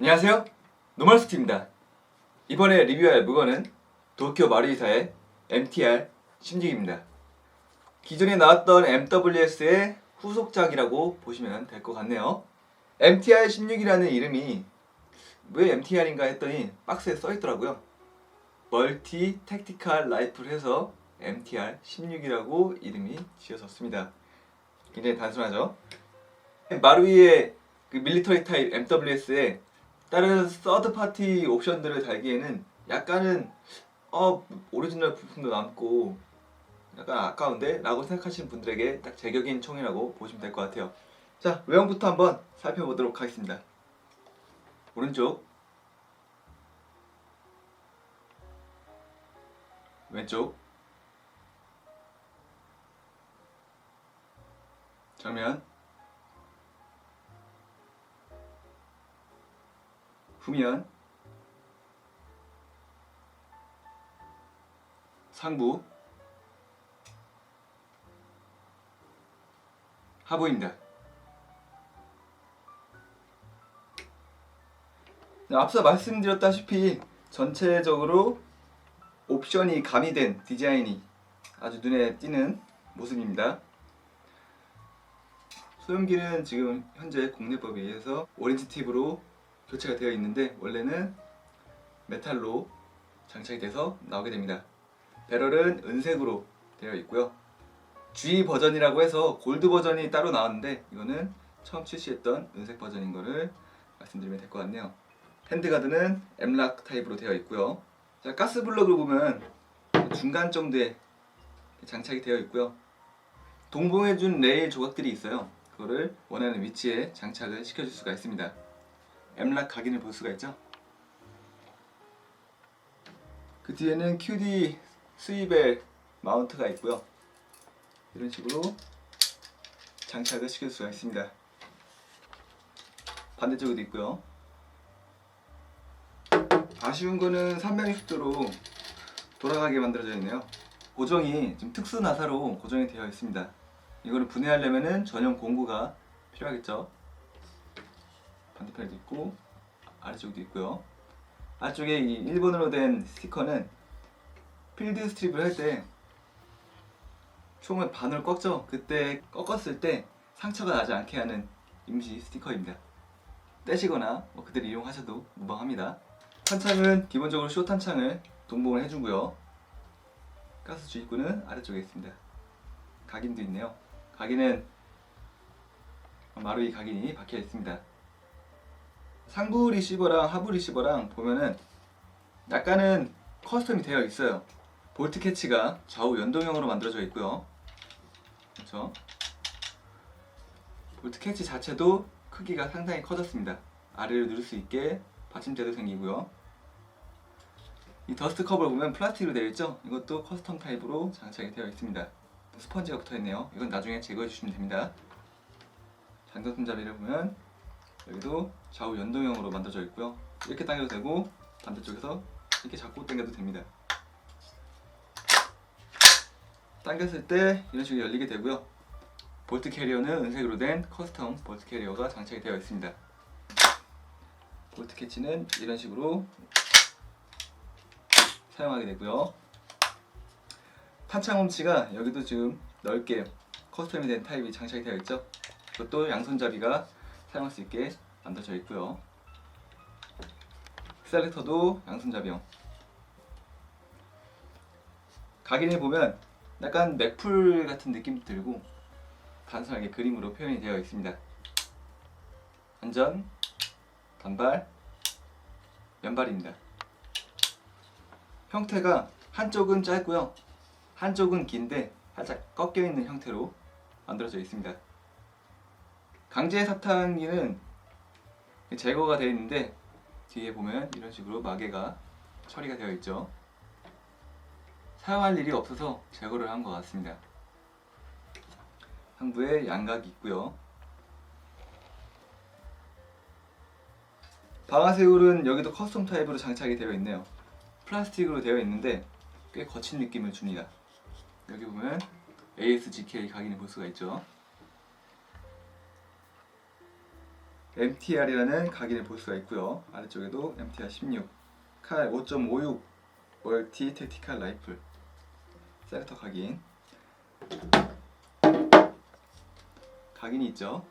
안녕하세요. 노멀스티입니다. 이번에 리뷰할 물건은 도쿄 마루이사의 MTR 16입니다. 기존에 나왔던 MWS의 후속작이라고 보시면 될 것 같네요. MTR 16이라는 이름이 왜 MTR인가 했더니 박스에 써 있더라고요. 멀티 택티컬 라이플 해서 MTR 16이라고 이름이 지어졌습니다. 굉장히 단순하죠. 마루이의 그 밀리터리 타입 MWS에 다른 서드 파티 옵션들을 달기에는 약간은 어 오리지널 부품도 남고 약간 아까운데? 라고 생각하시는 분들에게 딱 제격인 총이라고 보시면 될 것 같아요. 자 외형부터 한번 살펴보도록 하겠습니다. 오른쪽. 왼쪽. 정면 후면 상부 하부입니다. 네, 앞서 말씀드렸다시피 전체적으로 옵션이 가미된 디자인이 아주 눈에 띄는 모습입니다. 소형기는 지금 현재 공례법에 의해서 오렌지 팁으로 교체가 되어 있는데 원래는 메탈로 장착이 돼서 나오게 됩니다. 배럴은 은색으로 되어 있고요. G 버전이라고 해서 골드 버전이 따로 나왔는데 이거는 처음 출시했던 은색 버전인 거를 말씀드리면 될 것 같네요. 핸드가드는 M락 타입으로 되어 있고요. 자, 가스 블럭을 보면 중간 정도에 장착이 되어 있고요. 동봉해준 레일 조각들이 있어요. 그거를 원하는 위치에 장착을 시켜줄 수가 있습니다. M락 각인을 볼 수가 있죠. 그 뒤에는 QD 스위벨 마운트가 있고요. 이런 식으로 장착을 시킬 수가 있습니다. 반대쪽에도 있고요. 아쉬운 거는 360도로 돌아가게 만들어져 있네요. 고정이 좀 특수 나사로 고정이 되어 있습니다. 이거를 분해하려면은 전용 공구가 필요하겠죠. 반대편에도 있고 아래쪽도 있고요. 아래쪽에 이 일본어로 된 스티커는 필드 스트립을 할 때 총을 반으로 꺾죠. 그때 꺾었을 때 상처가 나지 않게 하는 임시 스티커입니다. 떼시거나 뭐 그대로 이용하셔도 무방합니다. 탄창은 기본적으로 쇼 탄창을 동봉을 해주고요. 가스 주입구는 아래쪽에 있습니다. 각인도 있네요. 각인은 마루이 각인이 박혀 있습니다. 상부 리시버랑 하부 리시버랑 보면은 약간은 커스텀이 되어 있어요. 볼트 캐치가 좌우 연동형으로 만들어져 있고요. 그렇죠? 볼트 캐치 자체도 크기가 상당히 커졌습니다. 아래를 누를 수 있게 받침대도 생기고요. 이 더스트 컵을 보면 플라스틱으로 되어 있죠? 이것도 커스텀 타입으로 장착이 되어 있습니다. 스펀지가 붙어 있네요. 이건 나중에 제거해 주시면 됩니다. 장전 손잡이를 보면 여기도 좌우 연동형으로 만들어져 있고요. 이렇게 당겨도 되고 반대쪽에서 이렇게 잡고 당겨도 됩니다. 당겼을 때 이런 식으로 열리게 되고요. 볼트 캐리어는 은색으로 된 커스텀 볼트 캐리어가 장착이 되어 있습니다. 볼트 캐치는 이런 식으로 사용하게 되고요. 탄창 홈치가 여기도 지금 넓게 커스텀이 된 타입이 장착이 되어 있죠. 이것도 양손잡이가 사용할 수 있게 만들어져 있고요. 셀렉터도 양손잡이형. 각인에 보면 약간 맥풀 같은 느낌도 들고 단순하게 그림으로 표현이 되어 있습니다. 안전, 단발, 연발입니다. 형태가 한쪽은 짧고요. 한쪽은 긴데 살짝 꺾여 있는 형태로 만들어져 있습니다. 강제 사탕기는 제거가 되어 있는데 뒤에 보면 이런 식으로 마개가 처리가 되어 있죠. 사용할 일이 없어서 제거를 한 것 같습니다. 상부에 양각이 있고요. 방아쇠울은 여기도 커스텀 타입으로 장착이 되어 있네요. 플라스틱으로 되어 있는데 꽤 거친 느낌을 줍니다. 여기 보면 ASGK 각인을 볼 수가 있죠. MTR이라는 각인을 볼 수가 있고요. 아래쪽에도 MTR 16, 칼 5.56 멀티 택티칼 라이플 셀렉터 각인 각인이 있죠.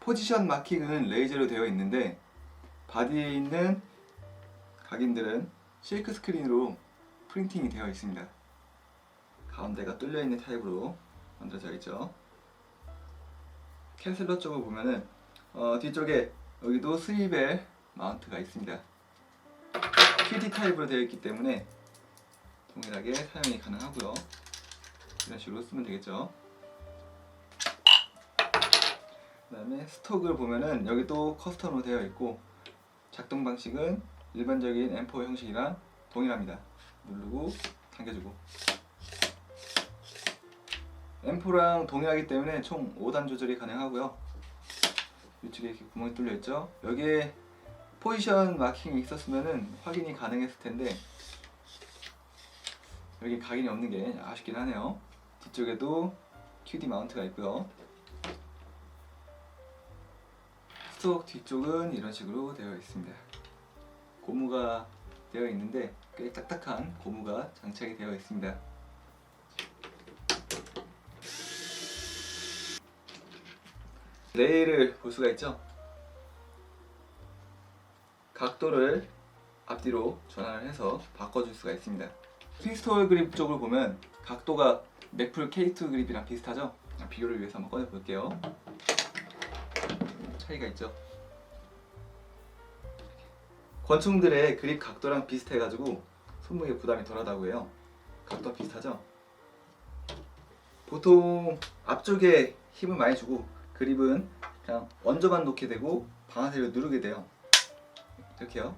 포지션 마킹은 레이저로 되어 있는데 바디에 있는 각인들은 실크 스크린으로 프린팅이 되어 있습니다. 가운데가 뚫려 있는 타입으로 만들어져 있죠. 캔슬러 쪽을 보면은 어, 뒤쪽에 여기도 스리벨 마운트가 있습니다. QD 타입으로 되어 있기 때문에 동일하게 사용이 가능하고요. 이런 식으로 쓰면 되겠죠. 그 다음에 스톡을 보면은 여기도 커스텀으로 되어 있고 작동 방식은 일반적인 M4 형식이랑 동일합니다. 누르고 당겨주고 M4랑 동일하기 때문에 총 5단 조절이 가능하고요. 이쪽에 이렇게 구멍이 뚫려 있죠. 여기에 포지션 마킹이 있었으면은 확인이 가능했을 텐데 여기 각인이 없는 게 아쉽긴 하네요. 뒤쪽에도 QD 마운트가 있고요. 스톡 뒤쪽은 이런 식으로 되어 있습니다. 고무가 되어 있는데 꽤 딱딱한 고무가 장착이 되어 있습니다. 레일을 볼 수가 있죠. 각도를 앞뒤로 전환을 해서 바꿔줄 수가 있습니다. 피스톨 그립 쪽을 보면 각도가 맥풀 K2 그립이랑 비슷하죠? 비교를 위해서 한번 꺼내 볼게요. 차이가 있죠. 권총들의 그립 각도랑 비슷해가지고 손목에 부담이 덜하다고 해요. 각도 비슷하죠? 보통 앞쪽에 힘을 많이 주고 그립은 그냥 얹어만 놓게 되고 방아쇠를 누르게 돼요. 이렇게요.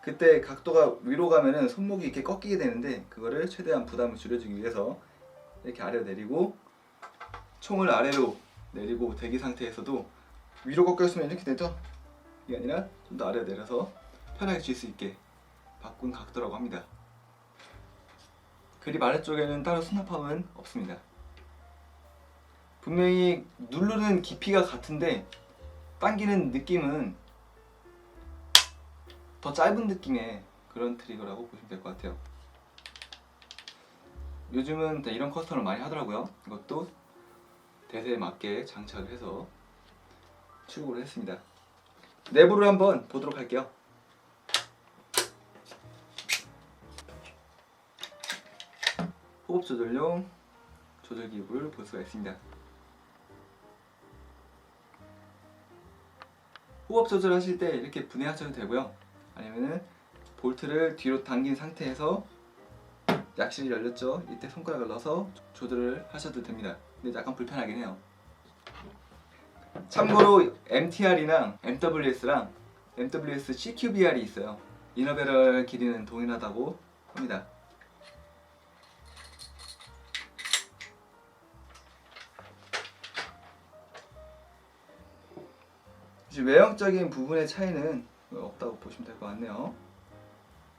그때 각도가 위로 가면은 손목이 이렇게 꺾이게 되는데 그거를 최대한 부담을 줄여주기 위해서 이렇게 아래로 내리고 총을 아래로 내리고 대기 상태에서도 위로 꺾였으면 이렇게 되죠. 이게 아니라 좀 더 아래로 내려서 편하게 쥘수 있게 바꾼 각도라고 합니다. 그립 아래쪽에는 따로 수납함은 없습니다. 분명히 누르는 깊이가 같은데 당기는 느낌은 더 짧은 느낌의 그런 트리거라고 보시면 될 것 같아요. 요즘은 다 이런 커스텀을 많이 하더라고요. 이것도 대세에 맞게 장착을 해서 출고를 했습니다. 내부를 한번 보도록 할게요. 호흡 조절용 조절기구를 볼 수가 있습니다. 호흡 조절하실 때 이렇게 분해하셔도 되고요. 아니면은 볼트를 뒤로 당긴 상태에서 약실이 열렸죠. 이때 손가락을 넣어서 조절을 하셔도 됩니다. 근데 약간 불편하긴 해요. 참고로 MTR이랑 MWS랑 MWS CQBR이 있어요. 이너베럴 길이는 동일하다고 합니다. 이제 외형적인 부분의 차이는 없다고 보시면 될 것 같네요.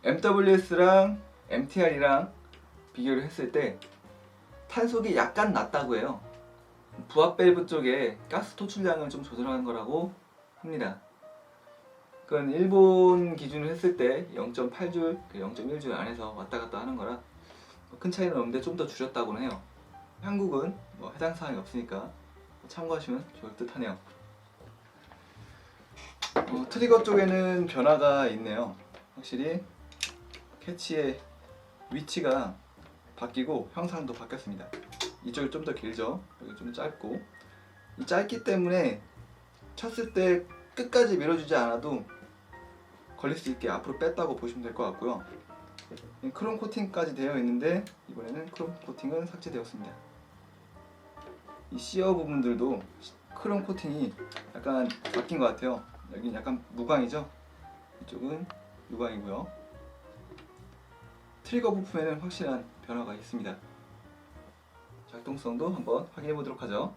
MWS랑 MTR이랑 비교를 했을 때 탄속이 약간 낮다고 해요. 부합 밸브 쪽에 가스 토출량을 좀 조절하는 거라고 합니다. 그건 일본 기준으로 했을 때 0.8줄, 0.1줄 안에서 왔다 갔다 하는 거라 뭐큰 차이는 없는데 좀 더 줄였다고는 해요. 한국은 뭐 해당 사항이 없으니까 참고하시면 좋을 듯 하네요. 어, 트리거 쪽에는 변화가 있네요. 확실히 캐치의 위치가 바뀌고 형상도 바뀌었습니다. 이쪽이 좀 더 길죠. 여기 좀 짧고 이 짧기 때문에 쳤을 때 끝까지 밀어주지 않아도 걸릴 수 있게 앞으로 뺐다고 보시면 될 것 같고요. 이 크롬 코팅까지 되어 있는데 이번에는 크롬 코팅은 삭제되었습니다. 이 시어 부분들도 크롬 코팅이 약간 바뀐 것 같아요. 여기 약간 무광이죠. 이쪽은 유광이고요. 트리거 부품에는 확실한 변화가 있습니다. 작동성도 한번 확인해 보도록 하죠.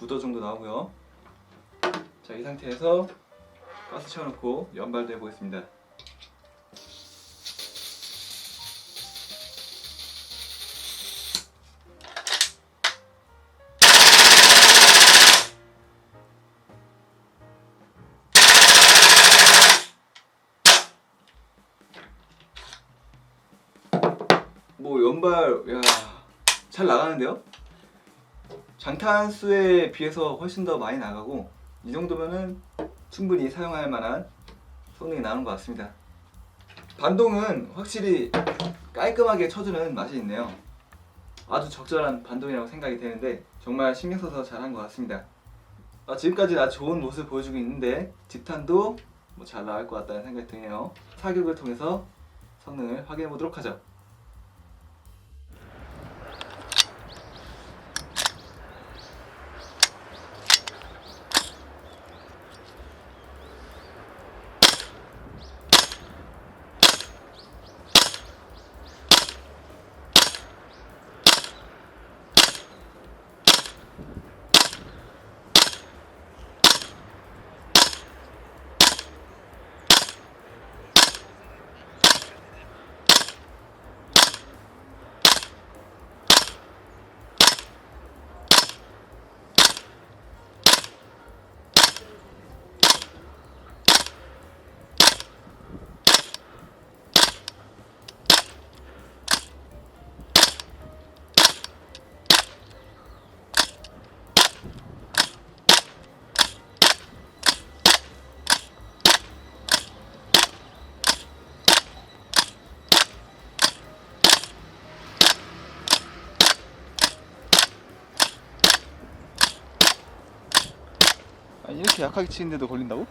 9도 정도 나오고요. 자, 이 상태에서 가스 채워놓고 연발도 해보겠습니다. 뭐 연발 야 잘 나가는데요? 장탄수에 비해서 훨씬 더 많이 나가고 이 정도면은 충분히 사용할 만한 성능이 나오는 것 같습니다. 반동은 확실히 깔끔하게 쳐주는 맛이 있네요. 아주 적절한 반동이라고 생각이 되는데 정말 신경 써서 잘한 것 같습니다. 아, 지금까지 아주 좋은 모습을 보여주고 있는데 집탄도 뭐 잘 나갈 것 같다는 생각이 드네요. 사격을 통해서 성능을 확인해 보도록 하죠. 이렇게 약하게 치는데도 걸린다고?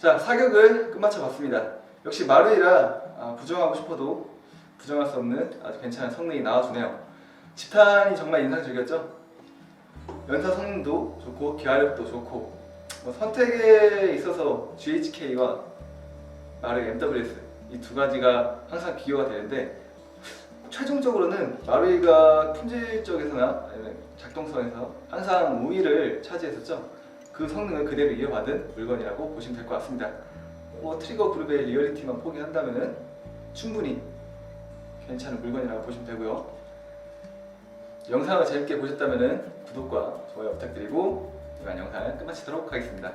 자 사격을 끝마쳐 봤습니다. 역시 마루이라 아, 부정하고 싶어도 부정할 수 없는 아주 괜찮은 성능이 나와주네요. 집탄이 정말 인상적이었죠. 연사 성능도 좋고 기화력도 좋고 뭐 선택에 있어서 GHK와 마루이 MWS 이 두 가지가 항상 비교가 되는데 최종적으로는 마루이가 품질적에서나 아니면 작동성에서 항상 우위를 차지했었죠. 그 성능을 그대로 이어받은 물건이라고 보시면 될 것 같습니다. 뭐 트리거 그룹의 리얼리티만 포기한다면은 충분히 괜찮은 물건이라고 보시면 되고요. 영상을 재밌게 보셨다면은 구독과 좋아요 부탁드리고 이만 영상을 끝마치도록 하겠습니다.